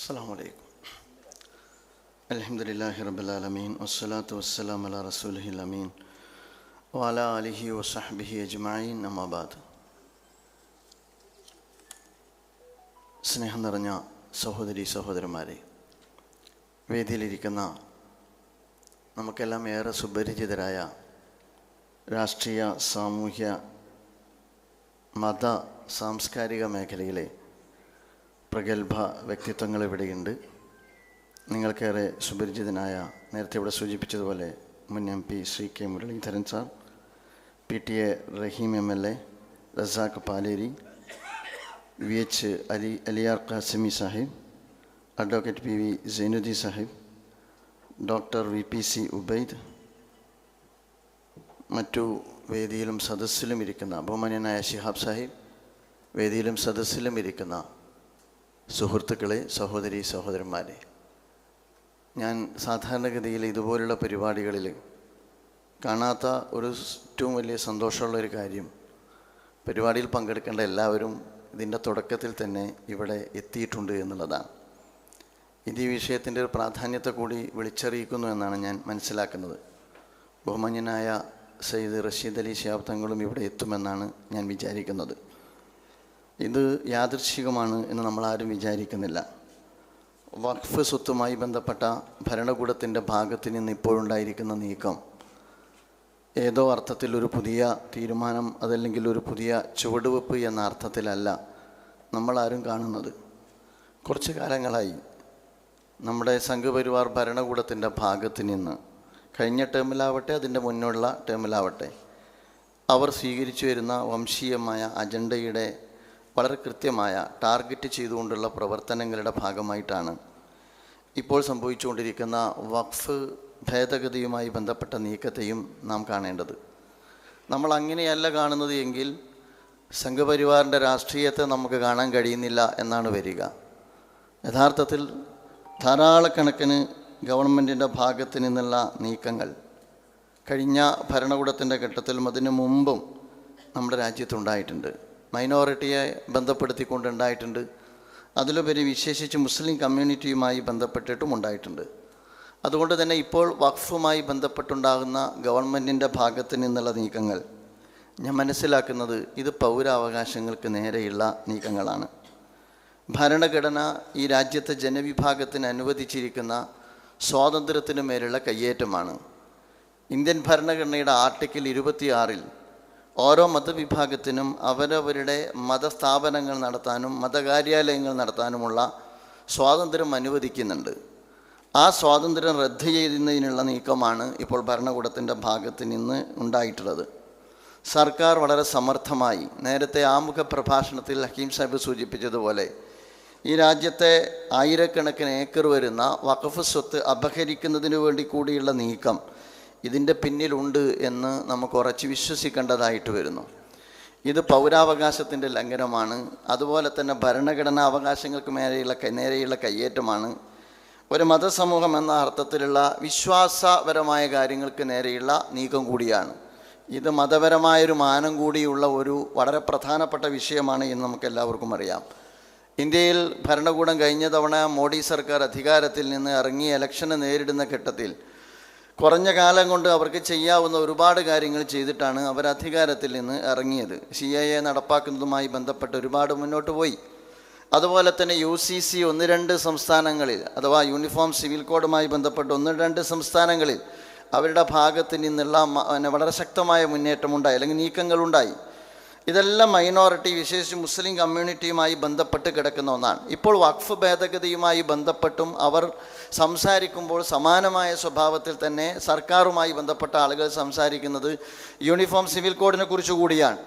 السلام عليكم الحمد لله رب العالمين والصلاة والسلام على رسوله الأمين وعلى آله وصحبه أجمعين أما بعد സ്നേഹം നിറഞ്ഞ സഹോദരി സഹോദരന്മാരെ വേദിയിലിരിക്കുന്ന നമുക്കെല്ലാം ഏറെ സുപരിചിതരായ രാഷ്ട്രീയ സാമൂഹ്യ മത സാംസ്കാരിക മേഖലയിലെ പ്രഗത്ഭ വ്യക്തിത്വങ്ങൾ ഇവിടെയുണ്ട്. നിങ്ങൾക്കേറെ സുപരിചിതനായ നേരത്തെ ഇവിടെ സൂചിപ്പിച്ചതുപോലെ മുൻ M P Shri K Muraleedharan sir P T A Rahim M L A Razak Paleri V H Ali Aliyar Qasimi Sahib advocate P V Zainuddin Sahib doctor V P C Ubaid മറ്റു വേദിയിലും സദസ്സിലും ഇരിക്കുന്ന ബഹുമാന്യനായ ഷിഹാബ് സാഹിബ് വേദിയിലും സദസ്സിലും ഇരിക്കുന്ന സുഹൃത്തുക്കളെ സഹോദരി സഹോദരന്മാരെ ഞാൻ സാധാരണഗതിയിൽ ഇതുപോലുള്ള പരിപാടികളിൽ കാണാത്ത ഒരു ഏറ്റവും വലിയ സന്തോഷമുള്ളൊരു കാര്യം പരിപാടിയിൽ പങ്കെടുക്കേണ്ട എല്ലാവരും ഇതിന്റെ തുടക്കത്തിൽ തന്നെ ഇവിടെ എത്തിയിട്ടുണ്ട് എന്നുള്ളതാണ്. ഇത് ഈ വിഷയത്തിന്റെ ഒരു പ്രാധാന്യത്തെ കൂടി വിളിച്ചറിയിക്കുന്നു എന്നാണ് ഞാൻ മനസ്സിലാക്കുന്നത്. ബഹുമാന്യനായ സയ്യിദ് റഷീദ് അലി ഷിയാബ് തങ്ങളും ഇവിടെ എത്തുമെന്നാണ് ഞാൻ വിചാരിക്കുന്നത്. ഇത് യാദൃശ്ചികമാണ് എന്ന് നമ്മളാരും വിചാരിക്കുന്നില്ല. വഖഫ് സ്വത്തുമായി ബന്ധപ്പെട്ട ഭരണകൂടത്തിന്റെ ഭാഗത്ത് നിന്ന് ഇപ്പോഴുണ്ടായിരിക്കുന്ന നീക്കം. ഏതോ അർത്ഥത്തിൽ ഒരു പുതിയ തീരുമാനം അതല്ലെങ്കിൽ ഒരു പുതിയ ചുവടുവെപ്പ് എന്ന അർത്ഥത്തിലല്ല നമ്മളാരും കാണുന്നത്. കുറച്ച് കാലങ്ങളായി നമ്മുടെ സംഘപരിവാർ ഭരണകൂടത്തിന്റെ ഭാഗത്ത് നിന്ന് കഴിഞ്ഞ ടേമിലാവട്ടെ അതിന്റെ മുന്നുള്ള ടേമിലാവട്ടെ അവർ സ്വീകരിച്ചു വരുന്ന വംശീയമായ അജണ്ടയുടെ വളരെ കൃത്യമായ ടാർഗറ്റ് ചെയ്തുകൊണ്ടുള്ള പ്രവർത്തനങ്ങളുടെ ഭാഗമായിട്ടാണ് ഇപ്പോൾ സംഭവിച്ചുകൊണ്ടിരിക്കുന്ന വഖഫ് ഭേദഗതിയുമായി ബന്ധപ്പെട്ട നീക്കത്തെയും നാം കാണേണ്ടത്. നമ്മൾ അങ്ങനെയല്ല കാണുന്നത് എങ്കിൽ സംഘപരിവാറിന്റെ രാഷ്ട്രീയത്തെ നമുക്ക് കാണാൻ കഴിയുന്നില്ല എന്നാണ് വരിക. യഥാർത്ഥത്തിൽ ധാരാളക്കണക്കിന് ഗവൺമെന്റിന്റെ ഭാഗത്ത് നിന്നുള്ള നീക്കങ്ങൾ കഴിഞ്ഞ ഭരണകൂടത്തിന്റെ ഘട്ടത്തിലും അതിനു മുമ്പും നമ്മുടെ രാജ്യത്തുണ്ടായിട്ടുണ്ട്. മൈനോറിറ്റിയെ ബന്ധപ്പെടുത്തിക്കൊണ്ടുണ്ടായിട്ടുണ്ട്. അതിലുപരി വിശേഷിച്ച് മുസ്ലിം കമ്മ്യൂണിറ്റിയുമായി ബന്ധപ്പെട്ടിട്ടും ഉണ്ടായിട്ടുണ്ട്. അതുകൊണ്ട് തന്നെ ഇപ്പോൾ വഖഫുമായി ബന്ധപ്പെട്ടുണ്ടാകുന്ന ഗവൺമെന്റിന്റെ ഭാഗത്ത് നിന്നുള്ള നീക്കങ്ങൾ ഞാൻ മനസ്സിലാക്കുന്നത് ഇത് പൗരാവകാശങ്ങൾക്ക് നേരെയുള്ള നീക്കങ്ങളാണ്. ഭരണഘടന ഈ രാജ്യത്തെ ജനവിഭാഗത്തിന് അനുവദിച്ചിരിക്കുന്ന സ്വാതന്ത്ര്യത്തിനു മേലുള്ള കയ്യേറ്റമാണ്. ഇന്ത്യൻ ഭരണഘടനയുടെ ആർട്ടിക്കിൾ ഇരുപത്തിയാറിൽ ഓരോ മതവിഭാഗത്തിനും അവരവരുടെ മതസ്ഥാപനങ്ങൾ നടത്താനും മതകാര്യാലയങ്ങൾ നടത്താനുമുള്ള സ്വാതന്ത്ര്യം അനുവദിക്കുന്നുണ്ട്. ആ സ്വാതന്ത്ര്യം റദ്ദ് ചെയ്യുന്നതിനുള്ള നീക്കമാണ് ഇപ്പോൾ ഭരണകൂടത്തിന്റെ ഭാഗത്ത് നിന്ന് ഉണ്ടായിട്ടുള്ളത്. സർക്കാർ വളരെ സമർത്ഥമായി നേരത്തെ ആമുഖ പ്രഭാഷണത്തിൽ ഹക്കീം സാഹിബ് സൂചിപ്പിച്ചതുപോലെ ഈ രാജ്യത്തെ ആയിരക്കണക്കിന് ഏക്കർ വരുന്ന വഖഫ് സ്വത്ത് അപഹരിക്കുന്നതിന് വേണ്ടി കൂടിയുള്ള നീക്കം ഇതിന്റെ പിന്നിലുണ്ട് എന്ന് നമുക്ക് ഉറച്ച് വിശ്വസിക്കേണ്ടതായിട്ട് വരുന്നു. ഇത് പൗരാവകാശത്തിന്റെ ലംഘനമാണ്. അതുപോലെ തന്നെ ഭരണഘടനാ അവകാശങ്ങൾക്ക് മേലെയുള്ള നേരെയുള്ള കയ്യേറ്റമാണ്. ഒരു മതസമൂഹം എന്ന അർത്ഥത്തിലുള്ള വിശ്വാസപരമായ കാര്യങ്ങൾക്ക് നേരെയുള്ള നീക്കം കൂടിയാണ്. ഇത് മതപരമായൊരു മാനം കൂടിയുള്ള ഒരു വളരെ പ്രധാനപ്പെട്ട വിഷയമാണ് എന്ന് നമുക്ക് എല്ലാവർക്കും അറിയാം. ഇന്ത്യയിൽ ഭരണകൂടം കഴിഞ്ഞ തവണ മോഡി സർക്കാർ അധികാരത്തിൽ നിന്ന് ഇറങ്ങി ഇലക്ഷന് നേരിടുന്ന ഘട്ടത്തിൽ കുറഞ്ഞ കാലം കൊണ്ട് അവർക്ക് ചെയ്യാവുന്ന ഒരുപാട് കാര്യങ്ങൾ ചെയ്തിട്ടാണ് അവർ അധികാരത്തിൽ നിന്ന് ഇറങ്ങിയത്. സി എ എ നടപ്പാക്കുന്നതുമായി ബന്ധപ്പെട്ട് ഒരുപാട് മുന്നോട്ട് പോയി. അതുപോലെ തന്നെ യു സി സി ഒന്ന് രണ്ട് സംസ്ഥാനങ്ങളിൽ അഥവാ യൂണിഫോം സിവിൽ കോഡുമായി ബന്ധപ്പെട്ട് ഒന്ന് രണ്ട് സംസ്ഥാനങ്ങളിൽ അവരുടെ ഭാഗത്ത് നിന്നുള്ള വളരെ ശക്തമായ മുന്നേറ്റമുണ്ടായി അല്ലെങ്കിൽ നീക്കങ്ങളുണ്ടായി. ഇതെല്ലാം മൈനോറിറ്റി വിശേഷിച്ച് മുസ്ലിം കമ്മ്യൂണിറ്റിയുമായി ബന്ധപ്പെട്ട് കിടക്കുന്ന ഒന്നാണ്. ഇപ്പോൾ വഖഫ് ഭേദഗതിയുമായി ബന്ധപ്പെട്ടും അവർ സംസാരിക്കുമ്പോൾ സമാനമായ സ്വഭാവത്തിൽ തന്നെ സർക്കാരുമായി ബന്ധപ്പെട്ട ആളുകൾ സംസാരിക്കുന്നത് യൂണിഫോം സിവിൽ കോഡിനെ കുറിച്ച് കൂടിയാണ്.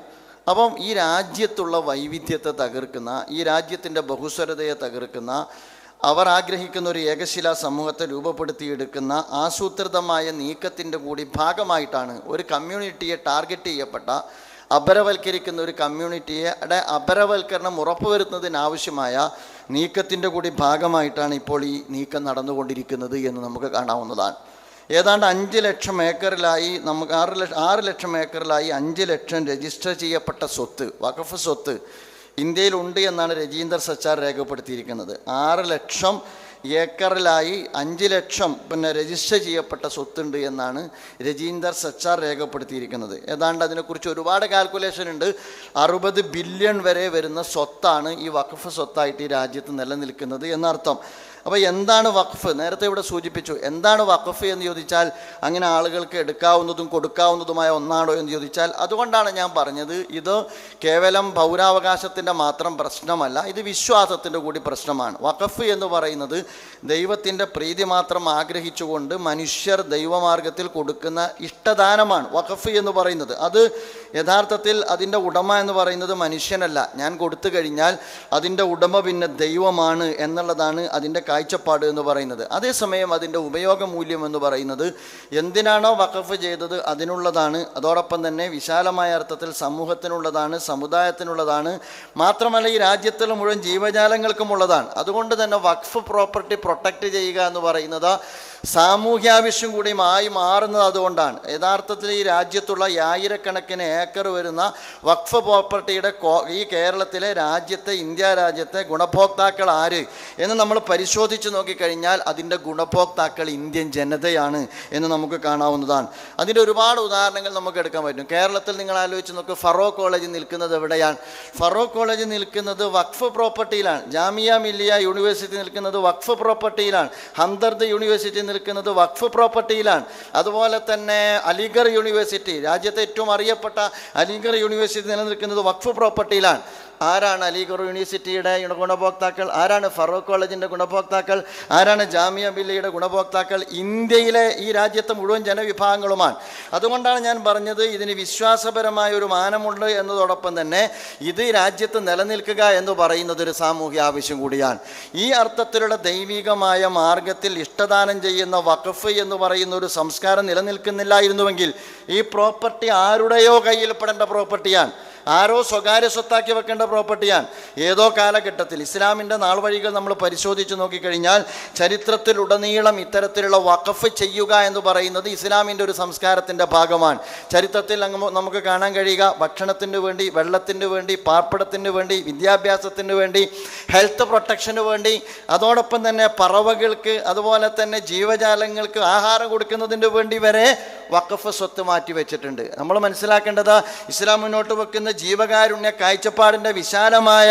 അപ്പം ഈ രാജ്യത്തുള്ള വൈവിധ്യത്തെ തകർക്കുന്ന ഈ രാജ്യത്തിന്റെ ബഹുസ്വരതയെ തകർക്കുന്ന അവർ ആഗ്രഹിക്കുന്ന ഒരു ഏകശില സമൂഹത്തെ രൂപപ്പെടുത്തിയെടുക്കുന്ന ആസൂത്രിതമായ നീക്കത്തിന്റെ കൂടി ഭാഗമായിട്ടാണ് ഒരു കമ്മ്യൂണിറ്റിയെ ടാർഗറ്റ് ചെയ്യപ്പെട്ട അപരവൽക്കരിക്കുന്ന ഒരു കമ്മ്യൂണിറ്റിയുടെ അപരവൽക്കരണം ഉറപ്പുവരുത്തുന്നതിനാവശ്യമായ നീക്കത്തിന്റെ കൂടി ഭാഗമായിട്ടാണ് ഇപ്പോൾ ഈ നീക്കം നടന്നുകൊണ്ടിരിക്കുന്നത് എന്ന് നമുക്ക് കാണാവുന്നതാണ്. ഏതാണ്ട് അഞ്ച് ലക്ഷം ഏക്കറിലായി നമുക്ക് ആറ് ലക്ഷം ആറ് ലക്ഷം ഏക്കറിലായി അഞ്ച് ലക്ഷം രജിസ്റ്റർ ചെയ്യപ്പെട്ട സ്വത്ത് വഖഫ് സ്വത്ത് ഇന്ത്യയിലുണ്ട് എന്നാണ് രജീന്ദർ സച്ചാർ രേഖപ്പെടുത്തിയിരിക്കുന്നത്. ആറ് ലക്ഷം ഏക്കറിലായി അഞ്ച് ലക്ഷം പിന്നെ രജിസ്റ്റർ ചെയ്യപ്പെട്ട സ്വത്തുണ്ട് എന്നാണ് രജീന്ദർ സച്ചാർ രേഖപ്പെടുത്തിയിരിക്കുന്നത്. ഏതാണ്ട് അതിനെക്കുറിച്ച് ഒരുപാട് കാൽക്കുലേഷൻ ഉണ്ട്. അറുപത് ബില്യൺ വരെ വരുന്ന സ്വത്താണ് ഈ വഖഫ് സ്വത്തായിട്ട് ഈ രാജ്യത്ത് നിലനിൽക്കുന്നത് എന്നർത്ഥം. അപ്പോൾ എന്താണ് വഖഫ്? നേരത്തെ ഇവിടെ സൂചിപ്പിച്ചു. എന്താണ് വഖഫ് എന്ന് ചോദിച്ചാൽ അങ്ങനെ ആളുകൾക്ക് എടുക്കാവുന്നതും കൊടുക്കാവുന്നതുമായ ഒന്നാണോ എന്ന് ചോദിച്ചാൽ അതുകൊണ്ടാണ് ഞാൻ പറഞ്ഞത്. ഇത് കേവലം പൗരാവകാശത്തിന്റെ മാത്രം പ്രശ്നമല്ല ഇത് വിശ്വാസത്തിന്റെ കൂടി പ്രശ്നമാണ്. വഖഫ് എന്ന് പറയുന്നത് ദൈവത്തിന്റെ പ്രീതി മാത്രം ആഗ്രഹിച്ചുകൊണ്ട് മനുഷ്യർ ദൈവമാർഗത്തിൽ കൊടുക്കുന്ന ഇഷ്ടദാനമാണ് വഖഫ് എന്ന് പറയുന്നത്. അത് യഥാർത്ഥത്തിൽ അതിന്റെ ഉടമ എന്ന് പറയുന്നത് മനുഷ്യനല്ല. ഞാൻ കൊടുത്തു കഴിഞ്ഞാൽ അതിന്റെ ഉടമ പിന്നെ ദൈവമാണ് എന്നുള്ളതാണ് അതിന്റെ കാഴ്ചപ്പാട് എന്ന് പറയുന്നത്. അതേസമയം അതിന്റെ ഉപയോഗ മൂല്യം എന്ന് പറയുന്നത് എന്തിനാണോ വഖഫ് ചെയ്തത് അതിനുള്ളതാണ്. അതോടൊപ്പം തന്നെ വിശാലമായ അർത്ഥത്തിൽ സമൂഹത്തിനുള്ളതാണ് സമുദായത്തിനുള്ളതാണ്. മാത്രമല്ല ഈ രാജ്യത്തുള്ള മുഴുവൻ ജീവജാലങ്ങൾക്കുമുള്ളതാണ് അതുകൊണ്ട് തന്നെ വഖഫ് പ്രോപ്പർട്ടി പ്രൊട്ടക്റ്റ് ചെയ്യുക എന്ന് പറയുന്നത് സാമൂഹ്യാവശ്യം കൂടിയുമായി മാറുന്നത് അതുകൊണ്ടാണ്. യഥാർത്ഥത്തിൽ ഈ രാജ്യത്തുള്ള ആയിരക്കണക്കിന് ഏക്കർ വരുന്ന വഖഫ് പ്രോപ്പർട്ടിയുടെ ഈ കേരളത്തിലെ രാജ്യത്തെ ഇന്ത്യ രാജ്യത്തെ ഗുണഭോക്താക്കൾ ആര് എന്ന് നമ്മൾ പരിശോധിച്ച് നോക്കിക്കഴിഞ്ഞാൽ അതിന്റെ ഗുണഭോക്താക്കൾ ഇന്ത്യൻ ജനതയാണ് എന്ന് നമുക്ക് കാണാവുന്നതാണ്. അതിന്റെ ഒരുപാട് ഉദാഹരണങ്ങൾ നമുക്ക് എടുക്കാൻ പറ്റും. കേരളത്തിൽ നിങ്ങൾ ആലോചിച്ച് നോക്ക് ഫറോ കോളേജ് നിൽക്കുന്നത് എവിടെയാണ്? ഫറോ കോളേജ് നിൽക്കുന്നത് വഖഫ് പ്രോപ്പർട്ടിയിലാണ്. ജാമിയ മില്ലിയ യൂണിവേഴ്സിറ്റി നിൽക്കുന്നത് വഖഫ് പ്രോപ്പർട്ടിയിലാണ്. ഹംദർദ് യൂണിവേഴ്സിറ്റി നിൽക്കുന്നത് വഖഫ് പ്രോപ്പർട്ടിയിലാണ്. അതുപോലെ തന്നെ അലിഗർ യൂണിവേഴ്സിറ്റി രാജ്യത്തെ ഏറ്റവും അറിയപ്പെട്ട അലിഗർ യൂണിവേഴ്സിറ്റി നിലനിൽക്കുന്നത് വഖഫ് പ്രോപ്പർട്ടിയിലാണ്. ആരാണ് അലിഗർ യൂണിവേഴ്സിറ്റിയുടെ ഗുണഭോക്താക്കൾ ആരാണ് ഫറൂഖ് കോളേജിന്റെ ഗുണഭോക്താക്കൾ? ആരാണ് ജാമിയ ബില്ലയുടെ ഗുണഭോക്താക്കൾ? ഇന്ത്യയിലെ ഈ രാജ്യത്തെ മുഴുവൻ ജനവിഭാഗങ്ങളുമാണ്. അതുകൊണ്ടാണ് ഞാൻ പറഞ്ഞത് ഇതിന് വിശ്വാസപരമായ ഒരു മാനമുണ്ട് എന്നതോടൊപ്പം തന്നെ ഇത് രാജ്യത്ത് നിലനിൽക്കുക എന്ന് പറയുന്നത് ഒരു സാമൂഹ്യ ആവശ്യം കൂടിയാണ്. ഈ അർത്ഥത്തിലുള്ള ദൈവികമായ മാർഗത്തിൽ ഇഷ്ടദാനം ചെയ്യുന്ന വഖഫ് എന്ന് പറയുന്ന ഒരു സംസ്കാരം നിലനിൽക്കുന്നില്ലായിരുന്നുവെങ്കിൽ ഈ പ്രോപ്പർട്ടി ആരുടെയോ കയ്യിൽപ്പെടേണ്ട പ്രോപ്പർട്ടിയാണ്. ആരോ സ്വകാര്യ സ്വത്താക്കി വെക്കേണ്ട പ്രോപ്പർട്ടിയാണ്. ഏതോ കാലഘട്ടത്തിൽ ഇസ്ലാമിന്റെ നാൾ വഴികൾ നമ്മൾ പരിശോധിച്ച് നോക്കിക്കഴിഞ്ഞാൽ ചരിത്രത്തിലുടനീളം ഇത്തരത്തിലുള്ള വഖഫ് ചെയ്യുക എന്ന് പറയുന്നത് ഇസ്ലാമിന്റെ ഒരു സംസ്കാരത്തിന്റെ ഭാഗമാണ്. ചരിത്രത്തിൽ നമുക്ക് കാണാൻ കഴിയുക ഭക്ഷണത്തിന് വേണ്ടി വെള്ളത്തിന് വേണ്ടി പാർപ്പിടത്തിന് വേണ്ടി വിദ്യാഭ്യാസത്തിന് വേണ്ടി ഹെൽത്ത് പ്രൊട്ടക്ഷന് വേണ്ടി അതോടൊപ്പം തന്നെ പറവകൾക്ക് അതുപോലെ തന്നെ ജീവജാലങ്ങൾക്ക് ആഹാരം കൊടുക്കുന്നതിന് വേണ്ടി വരെ വഖഫ് സ്വത്ത് മാറ്റി വെച്ചിട്ടുണ്ട്. നമ്മൾ മനസ്സിലാക്കേണ്ടത് ഇസ്ലാം മുന്നോട്ട് വെക്കുന്ന ജീവകാരുണ്യ കാഴ്ചപ്പാടിന്റെ വിശാലമായ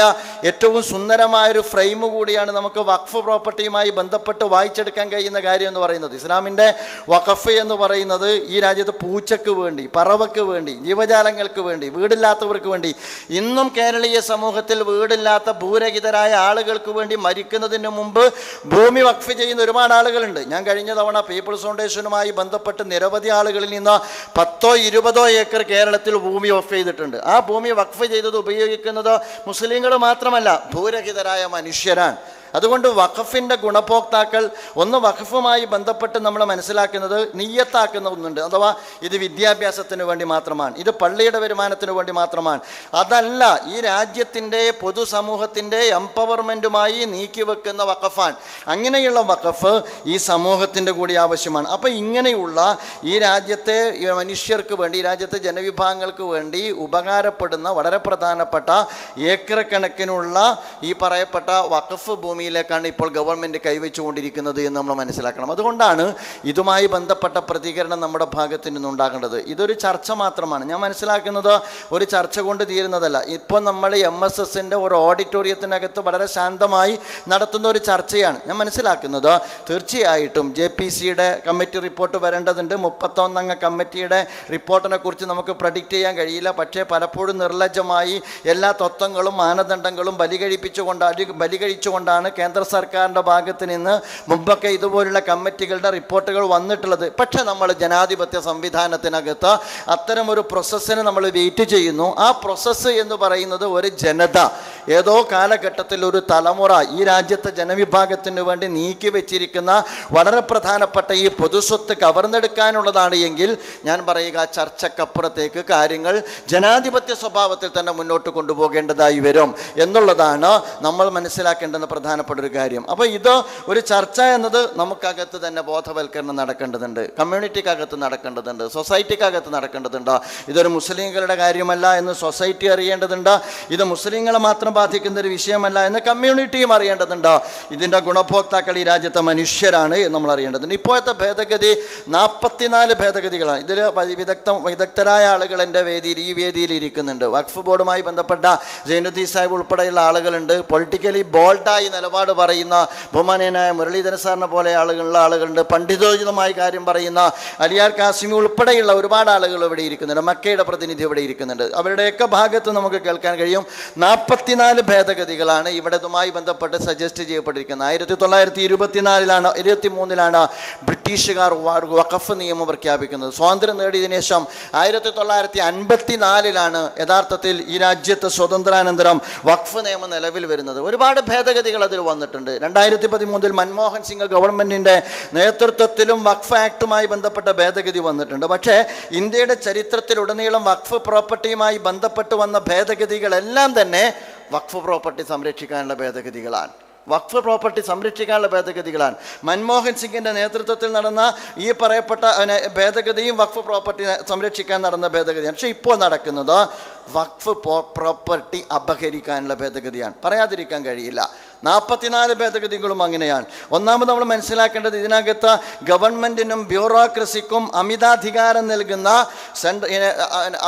ഏറ്റവും സുന്ദരമായ ഒരു ഫ്രെയിം കൂടിയാണ് നമുക്ക് വഖഫ് പ്രോപ്പർട്ടിയുമായി ബന്ധപ്പെട്ട് വായിച്ചെടുക്കാൻ കഴിയുന്ന കാര്യം എന്ന് പറയുന്നത്. ഇസ്ലാമിന്റെ വഖഫ് എന്ന് പറയുന്നത് ഈ രാജ്യത്ത് പൂച്ചയ്ക്ക് വേണ്ടി പറവയ്ക്ക് വേണ്ടി ജീവജാലങ്ങൾക്ക് വേണ്ടി വീടില്ലാത്തവർക്ക് വേണ്ടി ഇന്നും കേരളീയ സമൂഹത്തിൽ വീടില്ലാത്ത ഭൂരഹിതരായ ആളുകൾക്ക് വേണ്ടി മരിക്കുന്നതിന് മുമ്പ് ഭൂമി വഖഫ് ചെയ്യുന്ന ഒരുപാട് ആളുകളുണ്ട്. ഞാൻ കഴിഞ്ഞ തവണ പീപ്പിൾസ് ഫൗണ്ടേഷനുമായി ബന്ധപ്പെട്ട് നിരവധി ആളുകളിൽ നിന്ന് പത്തോ ഇരുപതോ ഏക്കർ കേരളത്തിൽ ഭൂമി ഓഫ് ചെയ്തിട്ടുണ്ട്. ആ ഭൂമി വഖഫ് ചെയ്തത് ഉപയോഗിക്കുന്നത് മുസ്ലിങ്ങൾ മാത്രമല്ല ഭൂരഹിതരായ മനുഷ്യരാണ്. അതുകൊണ്ട് വഖഫിന്റെ ഗുണഭോക്താക്കൾ ഒന്ന് വഖഫുമായി ബന്ധപ്പെട്ട് നമ്മൾ മനസ്സിലാക്കുന്നത് നീയത്താക്കുന്ന ഒന്നുണ്ട്. അഥവാ ഇത് വിദ്യാഭ്യാസത്തിന് വേണ്ടി മാത്രമാണ്. ഇത് പള്ളിയുടെ വരുമാനത്തിന് വേണ്ടി മാത്രമാണ്. അതല്ല ഈ രാജ്യത്തിന്റെ പൊതുസമൂഹത്തിന്റെ എംപവർമെന്റുമായി നീക്കി വെക്കുന്ന വഖഫാൻ അങ്ങനെയുള്ള വഖഫ് ഈ സമൂഹത്തിന്റെ കൂടി ആവശ്യമാണ്. അപ്പോൾ ഇങ്ങനെയുള്ള ഈ രാജ്യത്തെ മനുഷ്യർക്ക് വേണ്ടി ഈ രാജ്യത്തെ ജനവിഭാഗങ്ങൾക്ക് വേണ്ടി ഉപകാരപ്പെടുന്ന വളരെ പ്രധാനപ്പെട്ട ഏക്കറക്കണക്കിനുള്ള ഈ പറയപ്പെട്ട വഖഫ് ഭൂമിയിലേക്കാണ് ഇപ്പോൾ ഗവൺമെന്റ് കൈവച്ചുകൊണ്ടിരിക്കുന്നത് എന്ന് നമ്മൾ മനസ്സിലാക്കണം. അതുകൊണ്ടാണ് ഇതുമായി ബന്ധപ്പെട്ട പ്രതികരണം നമ്മുടെ ഭാഗത്തു നിന്നുണ്ടാകേണ്ടത്. ഇതൊരു ചർച്ച മാത്രമാണ്. ഞാൻ മനസ്സിലാക്കുന്നത് ഒരു ചർച്ച കൊണ്ട് തീരുന്നതല്ല. ഇപ്പോൾ നമ്മൾ എം എസ് എസിന്റെ ഒരു ഓഡിറ്റോറിയത്തിനകത്ത് വളരെ ശാന്തമായി നടത്തുന്ന ഒരു ചർച്ചയാണ്. ഞാൻ മനസ്സിലാക്കുന്നത് തീർച്ചയായിട്ടും ജെ പി സിയുടെ കമ്മിറ്റി റിപ്പോർട്ട് വരേണ്ടതുണ്ട്. മുപ്പത്തൊന്നംഗ കമ്മിറ്റിയുടെ റിപ്പോർട്ടിനെ കുറിച്ച് നമുക്ക് പ്രഡിക്റ്റ് ചെയ്യാൻ കഴിയില്ല. പക്ഷേ പലപ്പോഴും നിർലജ്ജമായി എല്ലാ തത്വങ്ങളും മാനദണ്ഡങ്ങളും ബലി ബലികഴിപ്പിച്ചുകൊണ്ട് ബലി ബലികഴിച്ചുകൊണ്ടാണ് കേന്ദ്ര സർക്കാരിന്റെ ഭാഗത്ത് നിന്ന് മുമ്പൊക്കെ ഇതുപോലുള്ള കമ്മിറ്റികളുടെ റിപ്പോർട്ടുകൾ വന്നിട്ടുള്ളത്. പക്ഷേ നമ്മൾ ജനാധിപത്യ സംവിധാനത്തിനകത്ത് ഒരു പ്രോസസ്സിന് നമ്മൾ വെയിറ്റ് ചെയ്യുന്നു. ആ പ്രോസസ്സ് എന്ന് പറയുന്നത് ഒരു ജനത. ഏതോ കാലഘട്ടത്തിൽ ഒരു തലമുറ ഈ രാജ്യത്തെ ജനവിഭാഗത്തിന് വേണ്ടി നീക്കി വെച്ചിരിക്കുന്ന വളരെ പ്രധാനപ്പെട്ട ഈ പൊതുസ്വത്ത് കവർന്നെടുക്കാനുള്ളതാണ് എങ്കിൽ ഞാൻ പറയുക ചർച്ചക്കപ്പുറത്തേക്ക് കാര്യങ്ങൾ ജനാധിപത്യ സ്വഭാവത്തിൽ തന്നെ മുന്നോട്ട് കൊണ്ടുപോകേണ്ടതായി വരും എന്നുള്ളതാണ് നമ്മൾ മനസ്സിലാക്കേണ്ടുന്ന പ്രധാനപ്പെട്ട പ്രധാനപ്പെട്ട ഒരു കാര്യം. അപ്പോൾ ഇത് ഒരു ചർച്ച എന്നത് നമുക്കകത്ത് തന്നെ ബോധവൽക്കരണം നടക്കേണ്ടതുണ്ട്. കമ്മ്യൂണിറ്റിക്കകത്ത് നടക്കേണ്ടതുണ്ട്. സൊസൈറ്റിക്കകത്ത് നടക്കേണ്ടതുണ്ട്. ഇതൊരു മുസ്ലിങ്ങളുടെ കാര്യമല്ല എന്ന് സൊസൈറ്റി അറിയേണ്ടതുണ്ട്. ഇത് മുസ്ലിങ്ങളെ മാത്രം ബാധിക്കുന്ന ഒരു വിഷയമല്ല എന്ന് കമ്മ്യൂണിറ്റിയും അറിയേണ്ടതുണ്ട്. ഇതിന്റെ ഗുണഭോക്താക്കൾ ഈ രാജ്യത്തെ മനുഷ്യരാണ് എന്ന് നമ്മൾ അറിയേണ്ടതുണ്ട്. ഇപ്പോഴത്തെ ഭേദഗതി നാൽപ്പത്തിനാല് ഭേദഗതികളാണ്. ഇതിൽ വിദഗ്ധ വിദഗ്ധരായ ആളുകൾ എന്റെ വേദിയിൽ ഈ വേദിയിൽ ഇരിക്കുന്നുണ്ട്. വഖഫ് ബോർഡുമായി ബന്ധപ്പെട്ട ജൈനുദ്ദീൻ സാഹിബ് ഉൾപ്പെടെയുള്ള ആളുകളുണ്ട്. പൊളിറ്റിക്കലി ബോൾഡായി നിലപാട് പറയുന്ന ബഹുമാനീയനായ മുരളീധരൻ സാറിനെ പോലെ ആളുകളുള്ള ആളുകളുണ്ട്. പണ്ഡിതോചിതമായ കാര്യം പറയുന്ന അലിയാർ കാസിമി ഉൾപ്പെടെയുള്ള ഒരുപാട് ആളുകൾ ഇവിടെ ഇരിക്കുന്നുണ്ട്. മക്കയുടെ പ്രതിനിധി ഇവിടെ ഇരിക്കുന്നുണ്ട്. അവരുടെയൊക്കെ ഭാഗത്ത് നമുക്ക് കേൾക്കാൻ കഴിയും. നാൽപ്പത്തിനാല് ഭേദഗതികളാണ് ഇവിടെതുമായി ബന്ധപ്പെട്ട് സജസ്റ്റ് ചെയ്യപ്പെട്ടിരിക്കുന്നത്. ആയിരത്തി തൊള്ളായിരത്തി ഇരുപത്തിനാലിലാണ് ഇരുപത്തി മൂന്നിലാണ് ബ്രിട്ടീഷുകാർ വഖഫ് നിയമം പ്രഖ്യാപിക്കുന്നത്. സ്വാതന്ത്ര്യം നേടിയതിനു ശേഷം ആയിരത്തി തൊള്ളായിരത്തി അൻപത്തിനാലിലാണ് യഥാർത്ഥത്തിൽ ഈ രാജ്യത്ത് സ്വതന്ത്രാനന്തരം വഖഫ് നിയമം നിലവിൽ വരുന്നത്. ഒരുപാട് ഭേദഗതികൾ അതിൽ വന്നിട്ടുണ്ട്. രണ്ടായിരത്തി പതിമൂന്നിൽ മൻമോഹൻ സിംഗ് ഗവൺമെന്റിന്റെ നേതൃത്വത്തിലും വഖഫ് ആക്ടുമായി ബന്ധപ്പെട്ട ഭേദഗതി വന്നിട്ടുണ്ട്. പക്ഷേ ഇന്ത്യയുടെ ചരിത്രത്തിലുടനീളം വഖഫ് പ്രോപ്പർട്ടിയുമായി ബന്ധപ്പെട്ട് വന്ന ഭേദഗതികളെല്ലാം തന്നെ വഖഫ് പ്രോപ്പർട്ടി സംരക്ഷിക്കാനുള്ള ഭേദഗതികളാണ്. വഖഫ് പ്രോപ്പർട്ടി സംരക്ഷിക്കാനുള്ള ഭേദഗതികളാണ്. മൻമോഹൻ സിംഗിന്റെ നേതൃത്വത്തിൽ നടന്ന ഈ പറയപ്പെട്ട ഭേദഗതിയും വഖഫ് പ്രോപ്പർട്ടി സംരക്ഷിക്കാൻ നടന്ന ഭേദഗതിയാണ്. പക്ഷേ ഇപ്പോൾ നടക്കുന്നത് വഖഫ് പ്രോപ്പർട്ടി അപഹരിക്കാനുള്ള ഭേദഗതിയാണ്. പറയാതിരിക്കാൻ കഴിയില്ല. നാൽപ്പത്തിനാല് ഭേദഗതികളും അങ്ങനെയാണ്. ഒന്നാമത് നമ്മൾ മനസ്സിലാക്കേണ്ടത് ഇതിനകത്ത് ഗവൺമെന്റിനും ബ്യൂറോക്രസിക്കും അമിതാധികാരം നൽകുന്ന സെൻട്ര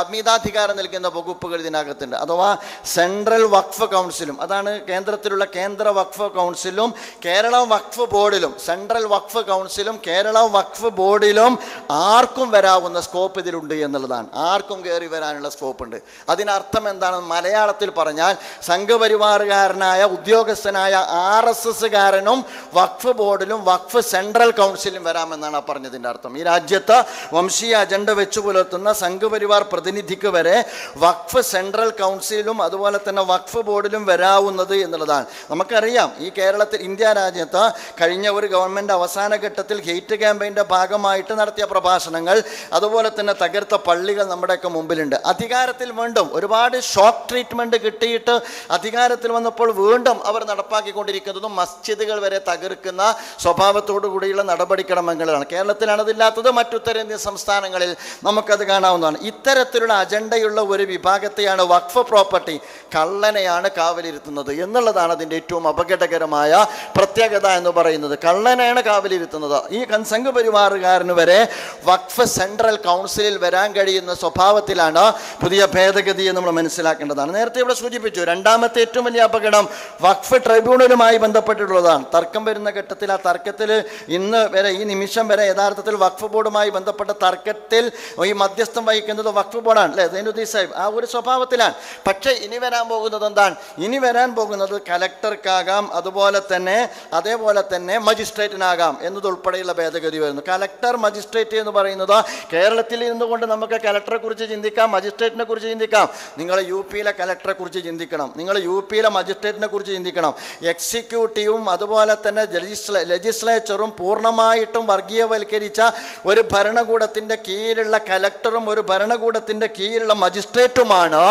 അമിതാധികാരം നൽകുന്ന വകുപ്പുകൾ ഇതിനകത്തുണ്ട്. അഥവാ സെൻട്രൽ വഖഫ് കൗൺസിലും അതാണ് കേന്ദ്രത്തിലുള്ള കേന്ദ്ര വഖഫ് കൗൺസിലും കേരള വഖഫ് ബോർഡിലും സെൻട്രൽ വഖഫ് കൗൺസിലും കേരള വഖഫ് ബോർഡിലും ആർക്കും വരാവുന്ന സ്കോപ്പ് ഇതിലുണ്ട് എന്നുള്ളതാണ്. ആർക്കും കയറി വരാനുള്ള സ്കോപ്പ് ഉണ്ട് അതിനർത്ഥം എന്താണെന്ന് മലയാളത്തിൽ പറഞ്ഞാൽ സംഘപരിവാറുകാരനായ ഉദ്യോഗസ്ഥനായ ആർ എസ് എസ്സുകാരനും വഖഫ് ബോർഡിലും വഖഫ് സെൻട്രൽ കൗൺസിലും വരാമെന്നാണ് പറഞ്ഞതിന്റെ അർത്ഥം. ഈ രാജ്യത്ത് വംശീയ അജണ്ട വെച്ചു പുലർത്തുന്ന സംഘപരിവാർ പ്രതിനിധിക്ക് വരെ വഖഫ് സെൻട്രൽ കൗൺസിലും അതുപോലെ തന്നെ വഖഫ് ബോർഡിലും വരാവുന്നത് എന്നുള്ളതാണ്. നമുക്കറിയാം ഈ കേരളത്തിൽ ഇന്ത്യ രാജ്യത്ത് കഴിഞ്ഞ ഒരു ഗവൺമെന്റ് അവസാന ഘട്ടത്തിൽ ഹെയ്റ്റ് ക്യാമ്പയിന്റെ ഭാഗമായിട്ട് നടത്തിയ പ്രഭാഷണങ്ങൾ അതുപോലെ തന്നെ തകർത്ത പള്ളികൾ നമ്മുടെയൊക്കെ മുമ്പിലുണ്ട്. അധികാരത്തിൽ വീണ്ടും ഒരുപാട് ഷോക്ക് ട്രീറ്റ്മെന്റ് കിട്ടിയിട്ട് അധികാരത്തിൽ വന്നപ്പോൾ വീണ്ടും അവർ നടപ്പാക്കിക്കൊണ്ടിരിക്കുന്നതും മസ്ജിദുകൾ വരെ തകർക്കുന്ന സ്വഭാവത്തോടു കൂടിയുള്ള നടപടിക്രമങ്ങളാണ് കേരളത്തിലാണ് അതില്ലാത്തത് മറ്റുത്തരേന്ത്യൻ സംസ്ഥാനങ്ങളിൽ നമുക്കത് കാണാവുന്നതാണ്. ഇത്തരത്തിലുള്ള അജണ്ടയുള്ള ഒരു വിഭാഗത്തെയാണ് വഖഫ് പ്രോപ്പർട്ടി കള്ളനെയാണ് കാവലിരുത്തുന്നത് എന്നുള്ളതാണ് അതിന്റെ ഏറ്റവും അപകടകരമായ പ്രത്യേകത എന്ന് പറയുന്നത്. കള്ളനെയാണ് കാവലിരുത്തുന്നത്. ഈ കൺസംഘ പരിവാറുകാരന് വരെ വഖഫ് സെൻട്രൽ കൗൺസിലിൽ വരാൻ കഴിയുന്ന സ്വഭാവത്തിലാണ് പുതിയ ഭേദഗതി എന്ന് നമ്മൾ മനസ്സിലാക്കേണ്ടതാണ്. നേരത്തെ ഇവിടെ സൂചിപ്പിച്ചു രണ്ടാമത്തെ ഏറ്റവും വലിയ അപകടം വഖഫ് ട്രൈബ്യൂണലുമായി ബന്ധപ്പെട്ടിട്ടുള്ളതാണ്. തർക്കം വരുന്ന ഘട്ടത്തിൽ ആ തർക്കത്തിൽ ഇന്ന് വരെ ഈ നിമിഷം വരെ യഥാർത്ഥത്തിൽ വഖഫ് ബോർഡുമായി ബന്ധപ്പെട്ട തർക്കത്തിൽ ഈ മധ്യസ്ഥം വഹിക്കുന്നത് വഖഫ് ബോർഡാണ് അല്ലേ? സൈനുദ്ദീൻ സാഹിബ് ആ ഒരു സ്വഭാവത്തിലാണ്. പക്ഷേ ഇനി വരാൻ പോകുന്നത് എന്താണ്? ഇനി വരാൻ പോകുന്നത് കലക്ടർക്കാകാം അതുപോലെ തന്നെ അതേപോലെ തന്നെ മജിസ്ട്രേറ്റിനാകാം എന്നതുൾപ്പെടെയുള്ള ഭേദഗതി വരുന്നു. കലക്ടർ മജിസ്ട്രേറ്റ് എന്ന് പറയുന്നത് കേരളത്തിൽ ഇരുന്നുകൊണ്ട് നമുക്ക് കലക്ടറെ കുറിച്ച് ചിന്തിക്കാം മജിസ്ട്രേറ്റിനെ കുറിച്ച് ചിന്തിക്കാം. നിങ്ങൾ യു പിയിലെ കലക്ടറെ കുറിച്ച് ചിന്തിക്കണം. നിങ്ങൾ യു പിയിലെ മജിസ്ട്രേറ്റിനെ കുറിച്ച് ചിന്തിക്കണം. എക്സിക്യൂട്ടീവും അതുപോലെ തന്നെ ലെജിസ്ല ലെജിസ്ലേച്ചറും പൂർണമായിട്ടും വർഗീയവൽക്കരിച്ച ഒരു ഭരണകൂടത്തിന്റെ കീഴിലുള്ള കലക്ടറും ഒരു ഭരണകൂടത്തിന്റെ കീഴിലുള്ള മജിസ്ട്രേറ്റുമാണ്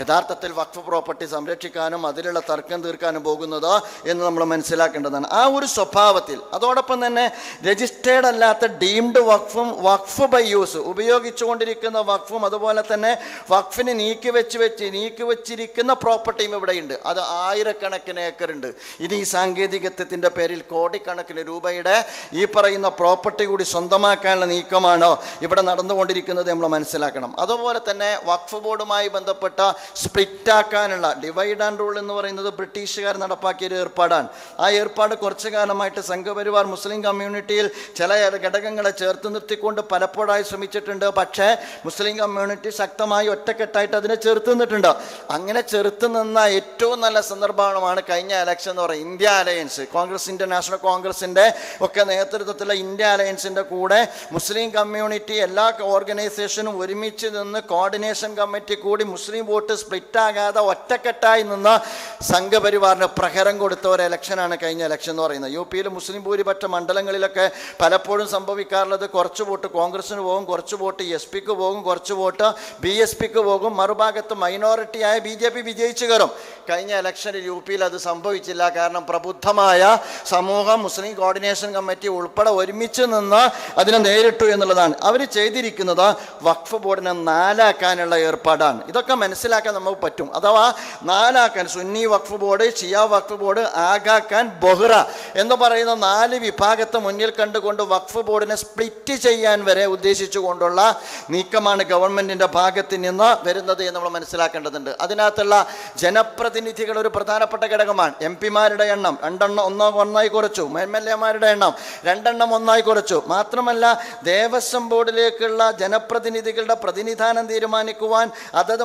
യഥാർത്ഥത്തിൽ വഖഫ് പ്രോപ്പർട്ടി സംരക്ഷിക്കാനും അതിലുള്ള തർക്കം തീർക്കാനും പോകുന്നത് എന്ന് നമ്മൾ മനസ്സിലാക്കേണ്ടതാണ്. ആ ഒരു സ്വഭാവത്തിൽ അതോടൊപ്പം തന്നെ രജിസ്റ്റേർഡ് അല്ലാത്ത ഡീംഡ് വഖഫും വഖഫ് ബൈ യൂസ് ഉപയോഗിച്ചുകൊണ്ടിരിക്കുന്ന വഖഫും അതുപോലെ തന്നെ വഖഫിന് നീക്കി വെച്ച് വെച്ച് നീക്കി വെച്ചിരിക്കുന്ന പ്രോപ്പർട്ടിയും ഇവിടെയുണ്ട്. അത് ആയിരക്കണക്കിന് ഏക്കറുണ്ട്. ഇത് ഈ സാങ്കേതികത്വത്തിന്റെ പേരിൽ കോടിക്കണക്കിന് രൂപയുടെ ഈ പറയുന്ന പ്രോപ്പർട്ടി കൂടി സ്വന്തമാക്കാനുള്ള നീക്കമാണോ ഇവിടെ നടന്നുകൊണ്ടിരിക്കുന്നത് നമ്മൾ മനസ്സിലാക്കണം. അതുപോലെ തന്നെ വഖഫ് ബോർഡുമായി ബന്ധപ്പെട്ട സ്പ്ലിറ്റ് ആക്കാനുള്ള ഡിവൈഡ് ആൻഡ് റൂൾ എന്ന് പറയുന്നത് ബ്രിട്ടീഷുകാർ നടപ്പാക്കിയ ഒരു ഏർപ്പാടാണ്. ആ ഏർപ്പാട് കുറച്ചു കാലമായിട്ട് സംഘപരിവാർ മുസ്ലിം കമ്മ്യൂണിറ്റിയിൽ ചില ഘടകങ്ങളെ ചേർത്ത് നിർത്തിക്കൊണ്ട് പലപ്പോഴായി ശ്രമിച്ചിട്ടുണ്ട്. പക്ഷേ മുസ്ലിം കമ്മ്യൂണിറ്റി ശക്തമായി ഒറ്റക്കെട്ടായിട്ട് അതിനെ ചെറുത്ത് നിന്നിട്ടുണ്ട്. അങ്ങനെ ചെറുത്ത് നിന്ന ഏറ്റവും നല്ല സന്ദർഭമാണ് കഴിഞ്ഞ ഇലക്ഷൻ എന്ന് പറയുന്നത്. ഇന്ത്യ അലയൻസ് കോൺഗ്രസ് ഇന്റർനാഷണൽ കോൺഗ്രസിന്റെ ഒക്കെ നേതൃത്വത്തിലുള്ള ഇന്ത്യ അലയൻസിന്റെ കൂടെ മുസ്ലിം കമ്മ്യൂണിറ്റി എല്ലാ ഓർഗനൈസേഷനും ഒരുമിച്ച് നിന്ന് കോർഡിനേഷൻ കമ്മിറ്റി കൂടി മുസ്ലിം വോട്ട് സ്പ്ലിറ്റ് ആകാതെ ഒറ്റക്കെട്ടായി നിന്ന് സംഘപരിവാറിന് പ്രഹരം കൊടുത്ത ഒരു ഇലക്ഷനാണ് കഴിഞ്ഞ ഇലക്ഷൻ എന്ന് പറയുന്നത്. യു പിയിൽ മുസ്ലിം ഭൂരിപക്ഷ മണ്ഡലങ്ങളിലൊക്കെ പലപ്പോഴും സംഭവിക്കാറുള്ളത് കുറച്ച് വോട്ട് കോൺഗ്രസിന് പോകും കുറച്ച് വോട്ട് എസ് പിക്ക് പോകും കുറച്ച് വോട്ട് ബി എസ് പിക്ക് പോകും. മറുഭാഗത്ത് മൈനോറിറ്റിയായ ബി ജെ പി വിജയിച്ചു കയറും. കഴിഞ്ഞ ഇലക്ഷനിൽ യു പിയിൽ അത് സംഭവിച്ചില്ല. കാരണം പ്രബുദ്ധമായ സമൂഹം മുസ്ലിം കോർഡിനേഷൻ കമ്മിറ്റി ഉൾപ്പെടെ ഒരുമിച്ച് നിന്ന് അതിനെ നേരിട്ടു എന്നുള്ളതാണ്. അവർ ചെയ്തിരിക്കുന്നത് വഖഫ് ബോർഡിനെ നാലാക്കാനുള്ള ഏർപ്പാടാണ്. ഇതൊക്കെ മനസ്സിലാക്കാൻ നമുക്ക് പറ്റും. അഥവാ നാലാക്കാൻ സുന്നി വഖഫ് ബോർഡ് ഷിയ വഖഫ് ബോർഡ് ആഗാക്കാൻ ബൊഹ്റ എന്ന് പറയുന്ന നാല് വിഭാഗത്തെ മുന്നിൽ കണ്ടുകൊണ്ട് വഖഫ് ബോർഡിനെ സ്പ്ലിറ്റ് ചെയ്യാൻ വരെ ഉദ്ദേശിച്ചുകൊണ്ടുള്ള നീക്കമാണ് ഗവൺമെന്റിന്റെ ഭാഗത്ത് നിന്ന് വരുന്നത് എന്ന് നമ്മൾ മനസ്സിലാക്കേണ്ടതുണ്ട്. അതിനകത്തുള്ള ജനപ്രതിനിധികൾ ഒരു പ്രധാനപ്പെട്ട ഘടകമാണ്. എം പിമാരുടെ എണ്ണം രണ്ടെണ്ണം ഒന്നോ ഒന്നായി കുറച്ചു. എം എൽ എമാരുടെ എണ്ണം രണ്ടെണ്ണം ഒന്നായി കുറച്ചു. മാത്രമല്ല ദേവസ്വം ബോർഡിലേക്കുള്ള ജനപ്രതിനിധികളുടെ പ്രതിനിധാനം തീരുമാനിക്കുവാൻ അതത്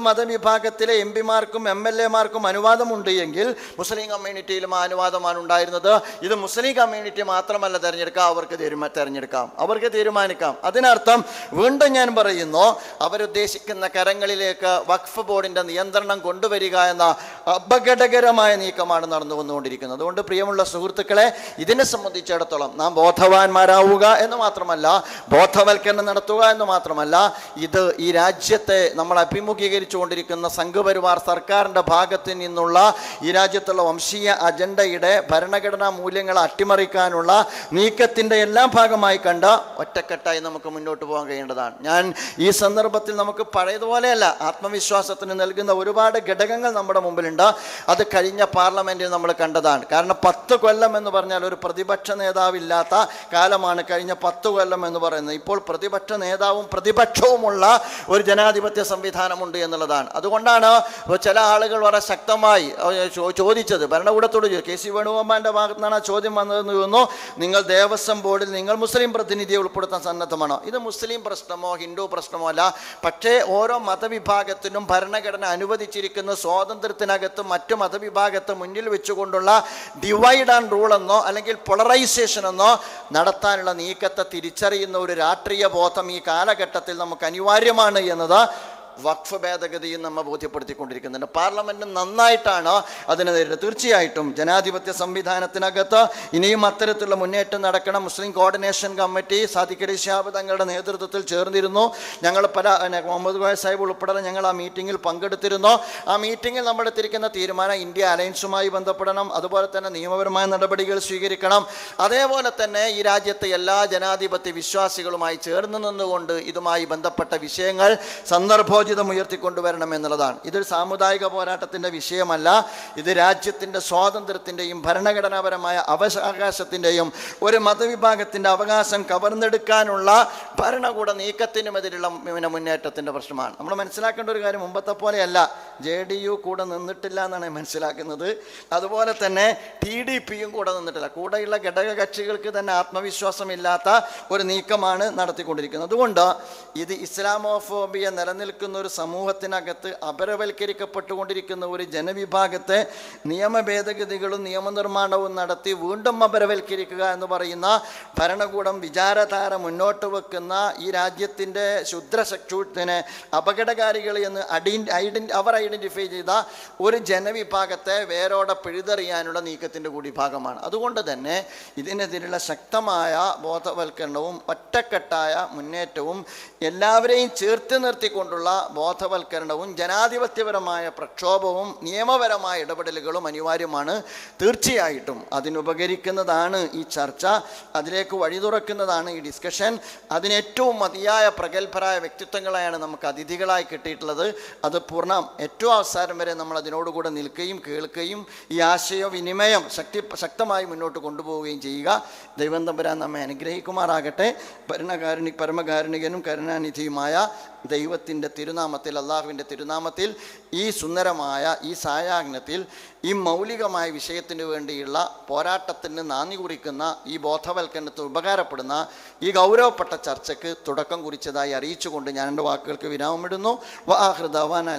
മതവിഭാഗത്തിലെ എം പിമാർക്കും എം എൽ എമാർക്കും അനുവാദമുണ്ട് എങ്കിൽ മുസ്ലിം കമ്മ്യൂണിറ്റിയിലും ആ അനുവാദമാണ് ഉണ്ടായിരുന്നത്. ഇത് മുസ്ലിം കമ്മ്യൂണിറ്റി മാത്രമല്ല തിരഞ്ഞെടുക്കാം അവർക്ക് തീരുമാ തിരഞ്ഞെടുക്കാം അവർക്ക് തീരുമാനിക്കാം. അതിനർത്ഥം വീണ്ടും ഞാൻ പറയുന്നു അവരുദ്ദേശിക്കുന്ന കരങ്ങളിലേക്ക് വഖഫ് ബോർഡിന്റെ നിയന്ത്രണം കൊണ്ടുവരിക എന്ന അപകടകരമായ നീക്കമാണ് നടന്നു വന്നുകൊണ്ടിരിക്കുന്നത്. അതുകൊണ്ട് പ്രിയമുള്ള സുഹൃത്തുക്കളെ ഇതിനെ സംബന്ധിച്ചിടത്തോളം നാം ബോധവാന്മാരാവുക എന്ന് മാത്രമല്ല ബോധവൽക്കരണം നടത്തുക എന്ന് മാത്രമല്ല ഇത് ഈ രാജ്യത്തെ നമ്മൾ അഭിമുഖീകരിച്ചുകൊണ്ടിരിക്കുന്ന സംഘപരിവാർ സർക്കാരിന്റെ ഭാഗത്ത് നിന്നുള്ള ഈ രാജ്യത്തുള്ള വംശീയ അജണ്ടയുടെ ഭരണഘടനാ മൂല്യങ്ങൾ അട്ടിമറിക്കാനുള്ള നീക്കത്തിന്റെ എല്ലാം ഭാഗമായി കണ്ട ഒറ്റക്കെട്ടായി നമുക്ക് മുന്നോട്ട് പോകാൻ കഴിയേണ്ടതാണ്. ഞാൻ ഈ സന്ദർഭത്തിൽ നമുക്ക് പഴയതുപോലെയല്ല ആത്മവിശ്വാസത്തിന് നൽകുന്ന ഒരുപാട് ഘടകങ്ങൾ നമ്മുടെ മുമ്പിലുണ്ട്. അത് കഴിഞ്ഞ പാർലമെന്റിൽ നമ്മൾ കണ്ടതാണ്. കാരണം പത്ത് കൊല്ലം എന്ന് പറഞ്ഞാൽ ഒരു പ്രതിപക്ഷ നേതാവില്ലാത്ത കാലമാണ് കഴിഞ്ഞ പത്ത് കൊല്ലം എന്ന് പറയുന്നത്. ഇപ്പോൾ പ്രതിപക്ഷ നേതാവും പ്രതിപക്ഷവുമുള്ള ഒരു ജനാധിപത്യ സംവിധാനമുണ്ട് എന്നുള്ളതാണ്. അതുകൊണ്ടാണ് ചില ആളുകൾ വളരെ ശക്തമായി ചോദിച്ചത്. ഭരണകൂടത്തോട് കെ സി വേണുഗോപാലിന്റെ ഭാഗത്തു നിന്നാണ് ആ ചോദ്യം വന്നതെന്ന് തോന്നുന്നു നിങ്ങൾ ദേവസ്വം ബോർഡിൽ നിങ്ങൾ മുസ്ലിം പ്രതിനിധിയെ ഉൾപ്പെടുത്താൻ സന്നദ്ധമാണോ? ഇത് മുസ്ലിം പ്രശ്നമോ ഹിന്ദു പ്രശ്നമോ അല്ല. പക്ഷേ ഓരോ മതവിഭാഗത്തിനും ഭരണഘടന അനുവദിച്ചിരിക്കുന്ന സ്വാതന്ത്ര്യത്തിനകത്ത് മറ്റു മതവിഭാഗത്തെ മുന്നിൽ വെച്ചുകൊണ്ടുള്ള ഡിവൈഡ് ആൻഡ് റൂൾ എന്നോ അല്ലെങ്കിൽ പൊളറൈസേഷൻ എന്നോ നടത്താനുള്ള നീക്കത്തെ തിരിച്ചറിയുന്ന ഒരു രാഷ്ട്രീയ ബോധം ഈ കാലഘട്ടത്തിൽ നമുക്ക് അനിവാര്യമാണ് എന്നത് വഖഫ് ഭേദഗതിയും നമ്മൾ ബോധ്യപ്പെടുത്തിക്കൊണ്ടിരിക്കുന്നുണ്ട്. പാർലമെന്റ് നന്നായിട്ടാണ് അതിനെതിരെ തീർച്ചയായിട്ടും ജനാധിപത്യ സംവിധാനത്തിനകത്ത് ഇനിയും അത്തരത്തിലുള്ള മുന്നേറ്റം നടക്കണം. Muslim coordination committee Sadikali Shihab തങ്ങളുടെ നേതൃത്വത്തിൽ ചേർന്നിരുന്നു. ഞങ്ങൾ പല മുഹമ്മദ് കോയ സാഹിബ് ഉൾപ്പെടെ ഞങ്ങൾ ആ മീറ്റിങ്ങിൽ പങ്കെടുത്തിരുന്നു. ആ മീറ്റിങ്ങിൽ നമ്മൾ എടുത്തിരിക്കുന്ന തീരുമാനം ഇന്ത്യ അലയൻസുമായി ബന്ധപ്പെടണം. അതുപോലെ തന്നെ നിയമപരമായ നടപടികൾ സ്വീകരിക്കണം. അതേപോലെ തന്നെ ഈ രാജ്യത്തെ എല്ലാ ജനാധിപത്യ വിശ്വാസികളുമായി ചേർന്ന് നിന്നുകൊണ്ട് ഇതുമായി ബന്ധപ്പെട്ട വിഷയങ്ങൾ സന്ദർഭോചിതം ഉയർത്തിക്കൊണ്ടുവരണം എന്നുള്ളതാണ്. ഇതൊരു സാമുദായിക പോരാട്ടത്തിന്റെ വിഷയമല്ല. ഇത് രാജ്യത്തിന്റെ സ്വാതന്ത്ര്യത്തിന്റെയും ഭരണഘടനാപരമായ അവകാശത്തിന്റെയും ഒരു മതവിഭാഗത്തിന്റെ അവകാശം കവർന്നെടുക്കാനുള്ള ഭരണകൂട നീക്കത്തിനുമെതിരുള്ള മുന്നേറ്റത്തിന്റെ പ്രശ്നമാണ്. നമ്മൾ മനസ്സിലാക്കേണ്ട ഒരു കാര്യം മുമ്പത്തെ പോലെയല്ല. ജെ ഡി യു കൂടെ നിന്നിട്ടില്ല എന്നാണ് മനസ്സിലാക്കുന്നത്. അതുപോലെ തന്നെ ടി ഡി പിയും കൂടെ നിന്നിട്ടില്ല. കൂടെയുള്ള ഘടക കക്ഷികൾക്ക് തന്നെ ആത്മവിശ്വാസമില്ലാത്ത ഒരു നീക്കമാണ് നടത്തിക്കൊണ്ടിരിക്കുന്നത്. അതുകൊണ്ട് ഇത് ഇസ്ലാമോഫോബിയ നിലനിൽക്കുന്ന ഒരു സമൂഹത്തിനകത്ത് അപരവൽക്കരിക്കപ്പെട്ടുകൊണ്ടിരിക്കുന്ന ഒരു ജനവിഭാഗത്തെ നിയമ ഭേദഗതികളും നിയമനിർമ്മാണവും നടത്തി വീണ്ടും അപരവൽക്കരിക്കുക എന്ന് പറയുന്ന ഭരണകൂടം വിചാരധാര മുന്നോട്ട് വെക്കുന്ന ഈ രാജ്യത്തിന്റെ ശുദ്രശക്തിനെ അപകടകാരികൾ എന്ന് അടി ഐഡൻ അവർ ഐഡന്റിഫൈ ചെയ്ത ഒരു ജനവിഭാഗത്തെ വേരോടെ പിഴുതെറിയാനുള്ള നീക്കത്തിന്റെ കൂടി ഭാഗമാണ് അതുകൊണ്ട് തന്നെ ഇതിനെതിരെയുള്ള ശക്തമായ ബോധവൽക്കരണവും ഒറ്റക്കെട്ടായ മുന്നേറ്റവും എല്ലാവരെയും ചേർത്ത് നിർത്തിക്കൊണ്ടുള്ള ബോധവൽക്കരണവും ജനാധിപത്യപരമായ പ്രക്ഷോഭവും നിയമപരമായ ഇടപെടലുകളും അനിവാര്യമാണ്. തീർച്ചയായിട്ടും അതിനുപകരിക്കുന്നതാണ് ഈ ചർച്ച. അതിലേക്ക് വഴി തുറക്കുന്നതാണ് ഈ ഡിസ്കഷൻ അതിനേറ്റവും മതിയായ പ്രഗത്ഭരായ വ്യക്തിത്വങ്ങളെയാണ് നമുക്ക് അതിഥികളായി കിട്ടിയിട്ടുള്ളത്. അത് പൂർണ ഏറ്റവും അവസാനം വരെ നമ്മൾ അതിനോടുകൂടെ നിൽക്കുകയും കേൾക്കുകയും ഈ ആശയവിനിമയം ശക്തി ശക്തമായി മുന്നോട്ട് കൊണ്ടുപോവുകയും ചെയ്യുക. ദൈവം തമ്പുരാൻ നമ്മെ അനുഗ്രഹിക്കുമാറാകട്ടെ. ഭരണകാരുണി പരമകാരുണികനും കരുണാനിധിയുമായ ദൈവത്തിന്റെ തിരുനാമത്തിൽ അള്ളാഹുവിന്റെ തിരുനാമത്തിൽ ഈ സുന്ദരമായ ഈ സായാജ്ഞത്തിൽ ഈ മൗലികമായ വിഷയത്തിന് വേണ്ടിയുള്ള പോരാട്ടത്തിന് നാന്ദി കുറിക്കുന്ന ഈ ബോധവൽക്കരണത്തിന് ഉപകാരപ്പെടുന്ന ഈ ഗൗരവപ്പെട്ട ചർച്ചയ്ക്ക് തുടക്കം കുറിച്ചതായി അറിയിച്ചുകൊണ്ട് ഞാൻ എന്റെ വാക്കുകൾക്ക് വിരാമമിടുന്നു. വാഹൃദവാൻ